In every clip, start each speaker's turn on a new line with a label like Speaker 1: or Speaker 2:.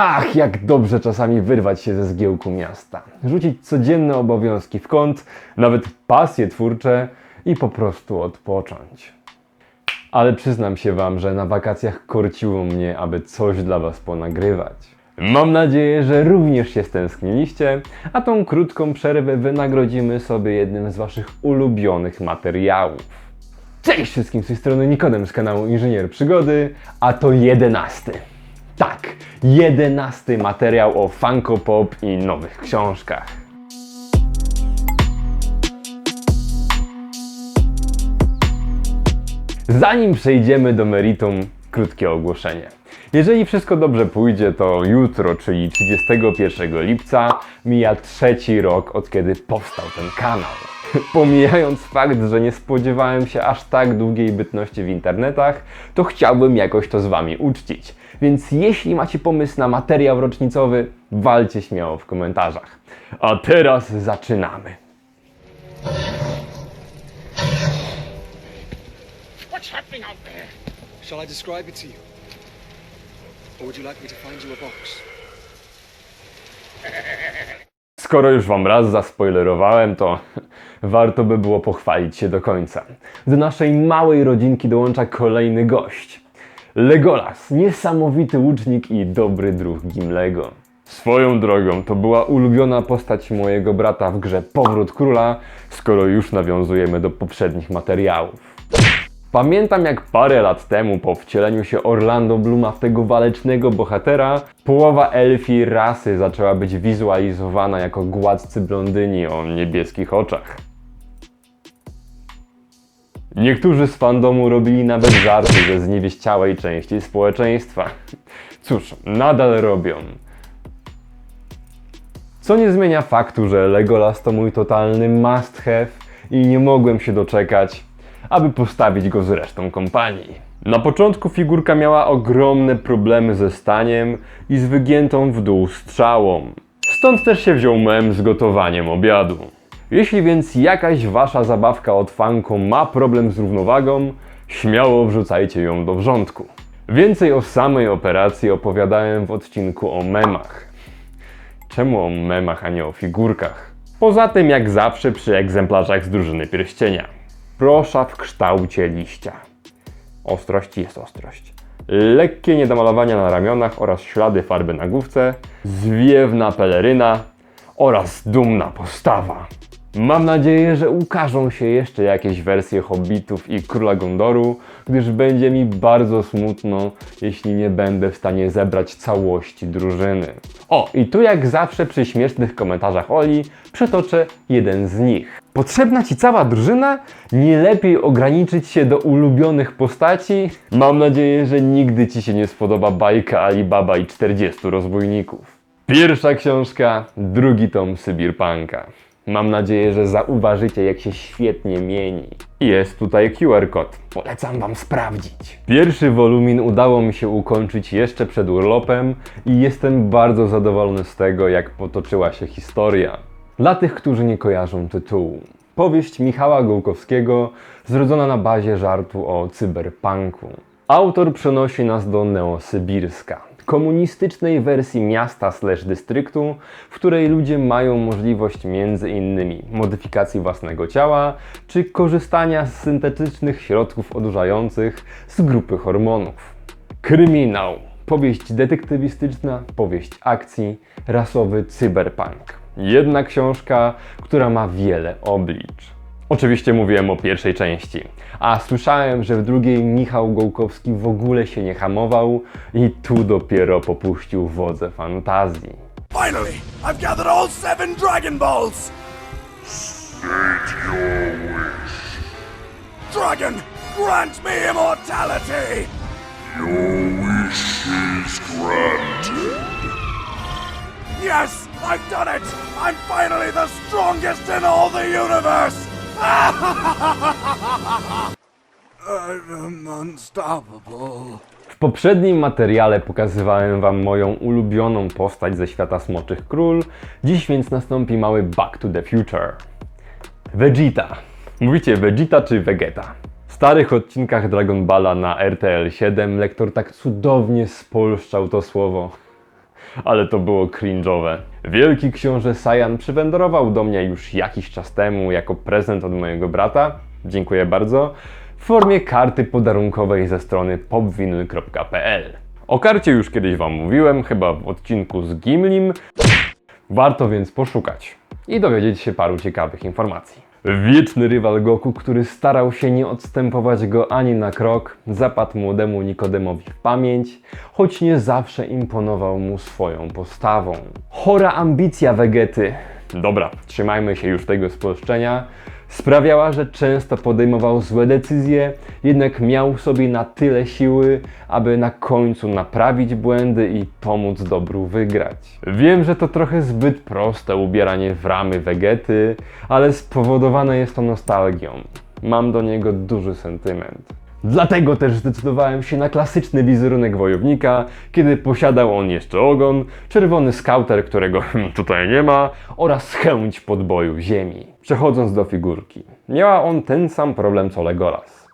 Speaker 1: Ach, jak dobrze czasami wyrwać się ze zgiełku miasta. Rzucić codzienne obowiązki w kąt, nawet pasje twórcze i po prostu odpocząć. Ale przyznam się Wam, że na wakacjach korciło mnie, aby coś dla Was ponagrywać. Mam nadzieję, że również się stęskniliście, a tą krótką przerwę wynagrodzimy sobie jednym z Waszych ulubionych materiałów. Cześć wszystkim z tej strony Nikodem z kanału Inżynier Przygody, a to jedenasty. Tak, jedenasty materiał o Funko Pop i nowych książkach. Zanim przejdziemy do meritum, krótkie ogłoszenie. Jeżeli wszystko dobrze pójdzie, to jutro, czyli 31 lipca, mija trzeci rok od kiedy powstał ten kanał. Pomijając fakt, że nie spodziewałem się aż tak długiej bytności w internetach, to chciałbym jakoś to z Wami uczcić. Więc jeśli macie pomysł na materiał rocznicowy, walcie śmiało w komentarzach. A teraz zaczynamy.
Speaker 2: What's happening out there?
Speaker 3: Shall I describe it to you? Or would you like me to find you a box?
Speaker 1: Skoro już Wam raz zaspoilerowałem, to warto by było pochwalić się do końca. Do naszej małej rodzinki dołącza kolejny gość. Legolas, niesamowity łucznik i dobry druh Gimlego. Swoją drogą, to była ulubiona postać mojego brata w grze Powrót Króla, skoro już nawiązujemy do poprzednich materiałów. Pamiętam jak parę lat temu po wcieleniu się Orlando Bluma w tego walecznego bohatera, połowa elfi rasy zaczęła być wizualizowana jako gładcy blondyni o niebieskich oczach. Niektórzy z fandomu robili nawet żarty ze zniewieściałej części społeczeństwa. Cóż, nadal robią. Co nie zmienia faktu, że Legolas to mój totalny must have i nie mogłem się doczekać, aby postawić go z resztą kompanii. Na początku figurka miała ogromne problemy ze staniem i z wygiętą w dół strzałą. Stąd też się wziął mem z gotowaniem obiadu. Jeśli więc jakaś wasza zabawka od Funko ma problem z równowagą, śmiało wrzucajcie ją do wrzątku. Więcej o samej operacji opowiadałem w odcinku o memach. Czemu o memach, a nie o figurkach? Poza tym, jak zawsze przy egzemplarzach z drużyny pierścienia. Prosza w kształcie liścia. Ostrość jest ostrość. Lekkie niedomalowania na ramionach oraz ślady farby na główce, zwiewna peleryna oraz dumna postawa. Mam nadzieję, że ukażą się jeszcze jakieś wersje Hobbitów i Króla Gondoru, gdyż będzie mi bardzo smutno, jeśli nie będę w stanie zebrać całości drużyny. O, i tu jak zawsze przy śmiesznych komentarzach Oli przetoczę jeden z nich. Potrzebna Ci cała drużyna? Nie lepiej ograniczyć się do ulubionych postaci? Mam nadzieję, że nigdy Ci się nie spodoba bajka Alibaba i 40 rozbójników. Pierwsza książka, drugi tom Sybirpanka. Mam nadzieję, że zauważycie, jak się świetnie mieni. Jest tutaj QR kod. Polecam Wam sprawdzić. Pierwszy wolumin udało mi się ukończyć jeszcze przed urlopem i jestem bardzo zadowolony z tego, jak potoczyła się historia. Dla tych, którzy nie kojarzą tytułu. Powieść Michała Gołkowskiego, zrodzona na bazie żartu o cyberpunku. Autor przenosi nas do Neosybirska, komunistycznej wersji miasta slash dystryktu, w której ludzie mają możliwość między innymi modyfikacji własnego ciała, czy korzystania z syntetycznych środków odurzających z grupy hormonów. Kryminał, powieść detektywistyczna, powieść akcji, rasowy cyberpunk. Jedna książka, która ma wiele oblicz. Oczywiście mówiłem o pierwszej części, a słyszałem, że w drugiej Michał Gołkowski w ogóle się nie hamował i tu dopiero popuścił wodze fantazji.
Speaker 4: Finally, I've gathered all seven Dragon Balls! Dragon, grant me immortality! Yes, I've done it! I'm finally the strongest in all the universe! I'm unstoppable.
Speaker 1: W poprzednim materiale pokazywałem Wam moją ulubioną postać ze świata Smoczych Król, dziś więc nastąpi mały Back to the Future. Vegeta. Mówicie Vegeta czy Vegeta? W starych odcinkach Dragon Balla na RTL 7 lektor tak cudownie spolszczał to słowo. ale to było cringe'owe. Wielki książę Sajan przywędrował do mnie już jakiś czas temu jako prezent od mojego brata. Dziękuję bardzo. W formie karty podarunkowej ze strony popwinyl.pl. O karcie już kiedyś Wam mówiłem, chyba w odcinku z Gimlim. Warto więc poszukać i dowiedzieć się paru ciekawych informacji. Wieczny rywal Goku, który starał się nie odstępować go ani na krok, zapadł młodemu Nikodemowi w pamięć, choć nie zawsze imponował mu swoją postawą. Chora ambicja Vegety, dobra, trzymajmy się już tego spolszczenia, sprawiała, że często podejmował złe decyzje, jednak miał w sobie na tyle siły, aby na końcu naprawić błędy i pomóc dobru wygrać. Wiem, że to trochę zbyt proste ubieranie w ramy Vegety, ale spowodowane jest to nostalgią. Mam do niego duży sentyment. Dlatego też zdecydowałem się na klasyczny wizerunek wojownika, kiedy posiadał on jeszcze ogon, czerwony skauter, którego tutaj nie ma, oraz chęć podboju ziemi. Przechodząc do figurki. Miała on ten sam problem co Legolas.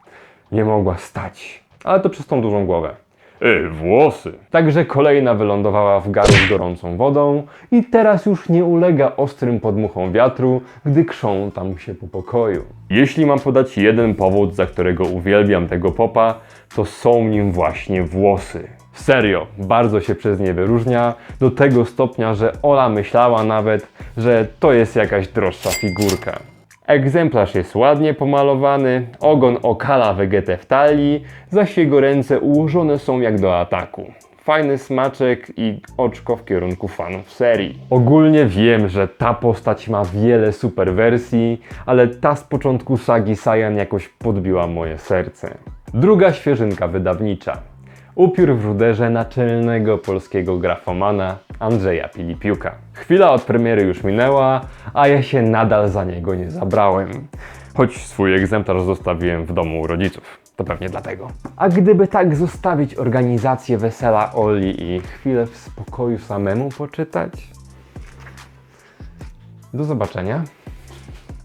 Speaker 1: Nie mogła stać, ale to przez tą dużą głowę. Ej, włosy. Także kolejna wylądowała w garu z gorącą wodą i teraz już nie ulega ostrym podmuchom wiatru, gdy krzątam się po pokoju. Jeśli mam podać jeden powód, za którego uwielbiam tego popa, to są nim właśnie włosy. Serio, bardzo się przez nie wyróżnia, do tego stopnia, że Ola myślała nawet, że to jest jakaś droższa figurka. Egzemplarz jest ładnie pomalowany, ogon okala Vegetę w talii, zaś jego ręce ułożone są jak do ataku. Fajny smaczek i oczko w kierunku fanów serii. Ogólnie wiem, że ta postać ma wiele super wersji, ale ta z początku sagi Saiyan jakoś podbiła moje serce. Druga świeżynka wydawnicza. Upiór w ruderze naczelnego polskiego grafomana Andrzeja Pilipiuka. Chwila od premiery już minęła, a ja się nadal za niego nie zabrałem. Choć swój egzemplarz zostawiłem w domu u rodziców. To pewnie dlatego. A gdyby tak zostawić organizację wesela Oli i chwilę w spokoju samemu poczytać? Do zobaczenia.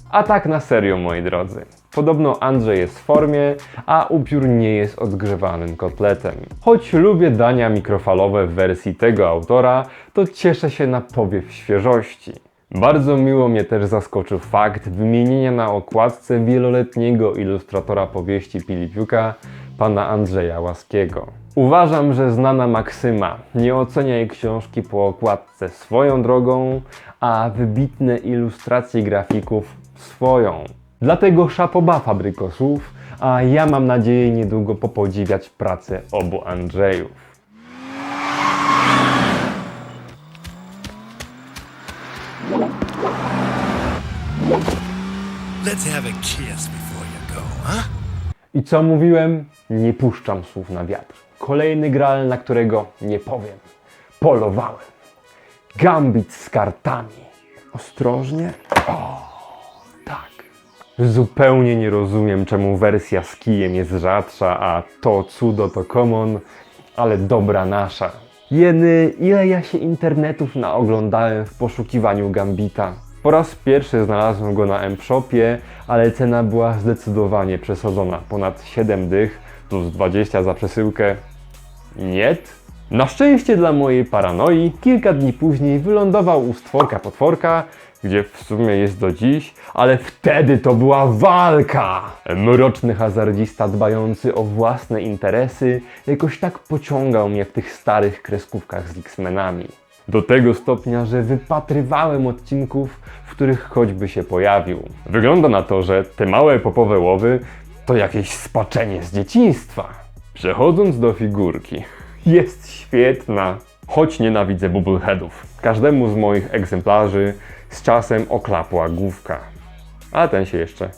Speaker 1: A tak na serio, moi drodzy. Podobno Andrzej jest w formie, a upiór nie jest odgrzewanym kotletem. Choć lubię dania mikrofalowe w wersji tego autora, to cieszę się na powiew świeżości. Bardzo miło mnie też zaskoczył fakt wymienienia na okładce wieloletniego ilustratora powieści Pilipiuka, pana Andrzeja Łaskiego. Uważam, że znana maksyma nie oceniaj książki po okładce swoją drogą, a wybitne ilustracje grafików swoją. Dlatego szapoba fabryko słów, a ja mam nadzieję niedługo popodziwiać pracę obu Andrzejów.
Speaker 4: Let's have a kiss before you go, huh?
Speaker 1: I co mówiłem? Nie puszczam słów na wiatr. Kolejny graal, na którego nie powiem. Polowałem. Gambit z kartami. Ostrożnie. O. Zupełnie nie rozumiem, czemu wersja z kijem jest rzadsza, a to cudo to common, ale dobra nasza. Jeny, ile ja się internetów naoglądałem w poszukiwaniu Gambita. Po raz pierwszy znalazłem go na M-Shopie, ale cena była zdecydowanie przesadzona. Ponad 7 dych plus 20 za przesyłkę. Niet? Na szczęście dla mojej paranoi, kilka dni później wylądował u stworka potworka, gdzie w sumie jest do dziś, ale wtedy to była walka! Mroczny hazardzista dbający o własne interesy jakoś tak pociągał mnie w tych starych kreskówkach z X-Menami. Do tego stopnia, że wypatrywałem odcinków, w których choćby się pojawił. Wygląda na to, że te małe popowe łowy to jakieś spaczenie z dzieciństwa. Przechodząc do figurki. Jest świetna. Choć nienawidzę bubbleheadów. Każdemu z moich egzemplarzy z czasem oklapła główka. A ten się jeszcze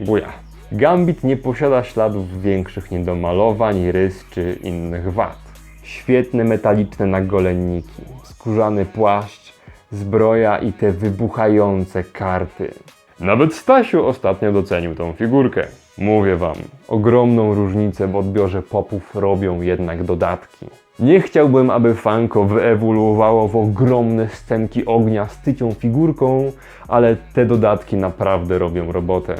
Speaker 1: buja. Gambit nie posiada śladów większych niedomalowań, rys czy innych wad. Świetne metaliczne nagolenniki, skórzany płaszcz, zbroja i te wybuchające karty. Nawet Stasiu ostatnio docenił tą figurkę. Mówię wam, ogromną różnicę w odbiorze popów robią jednak dodatki. Nie chciałbym, aby Funko wyewoluowało w ogromne scenki ognia z tycią figurką, ale te dodatki naprawdę robią robotę.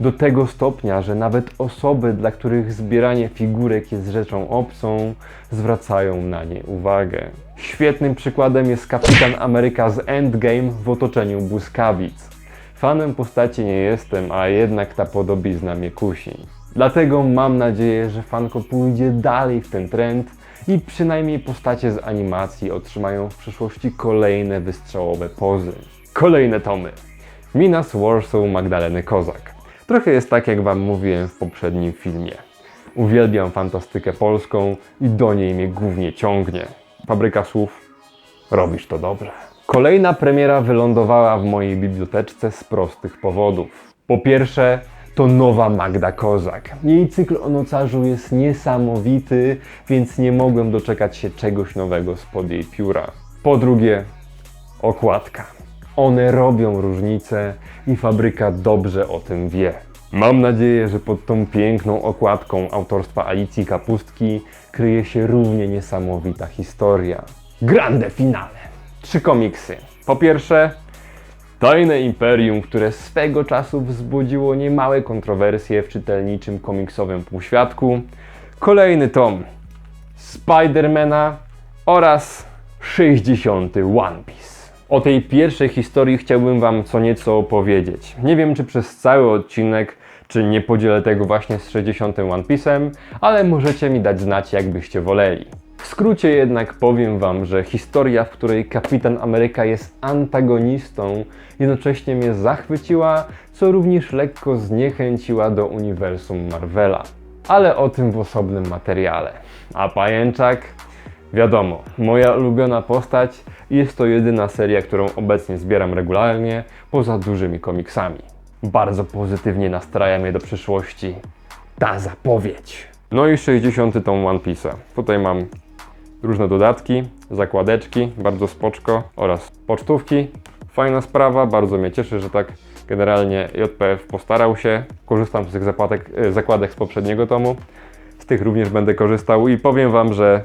Speaker 1: Do tego stopnia, że nawet osoby, dla których zbieranie figurek jest rzeczą obcą, zwracają na nie uwagę. Świetnym przykładem jest Kapitan Ameryka z Endgame w otoczeniu błyskawic. Fanem postaci nie jestem, a jednak ta podobizna mnie kusi. Dlatego mam nadzieję, że fanko pójdzie dalej w ten trend i przynajmniej postacie z animacji otrzymają w przyszłości kolejne wystrzałowe pozy. Kolejne tomy. Minas Warsaw Magdaleny Kozak. Trochę jest tak, jak Wam mówiłem w poprzednim filmie. Uwielbiam fantastykę polską i do niej mnie głównie ciągnie. Fabryka słów, robisz to dobrze. Kolejna premiera wylądowała w mojej biblioteczce z prostych powodów. Po pierwsze, to nowa Magda Kozak. Jej cykl o nocarzu jest niesamowity, więc nie mogłem doczekać się czegoś nowego spod jej pióra. Po drugie, okładka. One robią różnicę i fabryka dobrze o tym wie. Mam nadzieję, że pod tą piękną okładką autorstwa Alicji Kapustki kryje się równie niesamowita historia. Grande finale. Trzy komiksy. Po pierwsze, Tajne Imperium, które swego czasu wzbudziło niemałe kontrowersje w czytelniczym komiksowym półświadku. Kolejny tom Spidermana oraz 60. One Piece. O tej pierwszej historii chciałbym Wam co nieco opowiedzieć. Nie wiem, czy przez cały odcinek, czy nie podzielę tego właśnie z 60. One Piece'em, ale możecie mi dać znać, jakbyście woleli. W skrócie jednak powiem Wam, że historia, w której Kapitan Ameryka jest antagonistą, jednocześnie mnie zachwyciła, co również lekko zniechęciła do uniwersum Marvela. Ale o tym w osobnym materiale. A pajęczak? Wiadomo, moja ulubiona postać jest to jedyna seria, którą obecnie zbieram regularnie, poza dużymi komiksami. Bardzo pozytywnie nastraja mnie do przyszłości ta zapowiedź. No i 60. tom One Piece'a. Tutaj mam różne dodatki, zakładeczki, bardzo spoczko oraz pocztówki. Fajna sprawa, bardzo mnie cieszy, że tak generalnie JPF postarał się. Korzystam z tych zakładek, e, zakładek z poprzedniego tomu. Z tych również będę korzystał i powiem Wam, że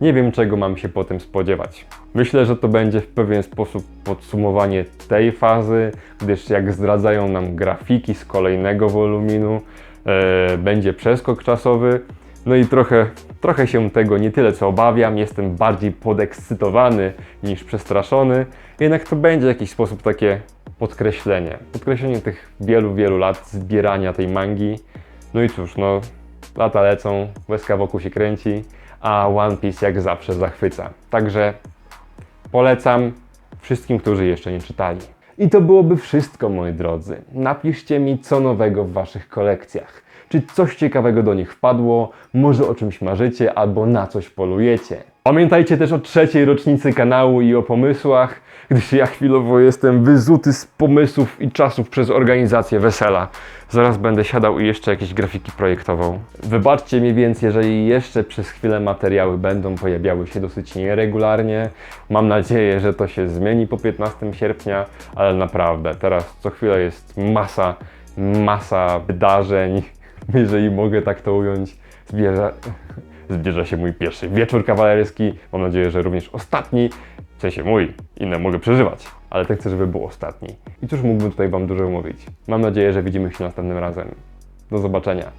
Speaker 1: nie wiem czego mam się po tym spodziewać. Myślę, że to będzie w pewien sposób podsumowanie tej fazy, gdyż jak zdradzają nam grafiki z kolejnego woluminu, e, będzie przeskok czasowy. No i trochę, trochę się tego nie tyle co obawiam, jestem bardziej podekscytowany niż przestraszony, jednak to będzie w jakiś sposób takie podkreślenie. Podkreślenie tych wielu, wielu lat zbierania tej mangi. No i cóż, no lata lecą, łezka wokół się kręci, a One Piece jak zawsze zachwyca. Także polecam wszystkim, którzy jeszcze nie czytali. I to byłoby wszystko, moi drodzy. Napiszcie mi, co nowego w Waszych kolekcjach. Czy coś ciekawego do nich wpadło, może o czymś marzycie albo na coś polujecie. Pamiętajcie też o trzeciej rocznicy kanału i o pomysłach, gdyż ja chwilowo jestem wyzuty z pomysłów i czasów przez organizację wesela. Zaraz będę siadał i jeszcze jakieś grafiki projektował. Wybaczcie mi więc, jeżeli jeszcze przez chwilę materiały będą pojawiały się dosyć nieregularnie. Mam nadzieję, że to się zmieni po 15 sierpnia, ale naprawdę teraz co chwilę jest masa, masa wydarzeń, jeżeli mogę tak to ująć. Zbierza, zbierza się mój pierwszy wieczór kawalerski. Mam nadzieję, że również ostatni. W sensie mój, inne mogę przeżywać, ale tak chcę, żeby był ostatni. I cóż mógłbym tutaj Wam dużo mówić. Mam nadzieję, że widzimy się następnym razem. Do zobaczenia.